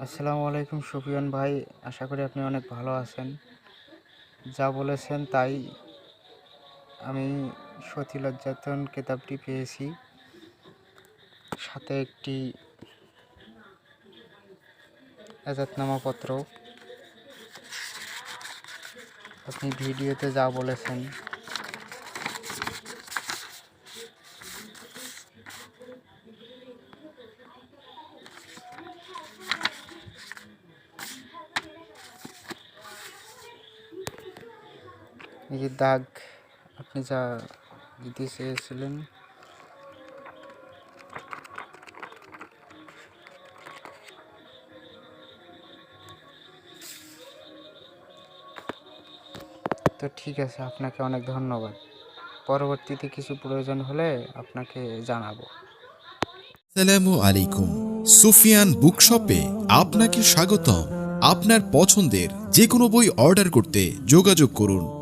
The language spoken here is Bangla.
আসসালামু আলাইকুম সুফিয়ান ভাই, আশা করি আপনি অনেক ভালো আছেন। যা বলেছেন তাই আমি সতী লজ্জাতন কেতাবটি পেয়েছি। সাথে একটি এজাতনামা পত্র। আপনি ভিডিওতে যা বলেছেন এই দাগ, আপনি যা দিতে চেয়েছিলেন। তো ঠিক আছে, আপনাকে অনেক ধন্যবাদ। পরবর্তীতে কিছু প্রয়োজন হলে আপনাকে জানাব। আসসালামু আলাইকুম। সুফিয়ান বুকশপে আপনাকে স্বাগতম। আপনার পছন্দের যে কোনো বই অর্ডার করতে যোগাযোগ করুন।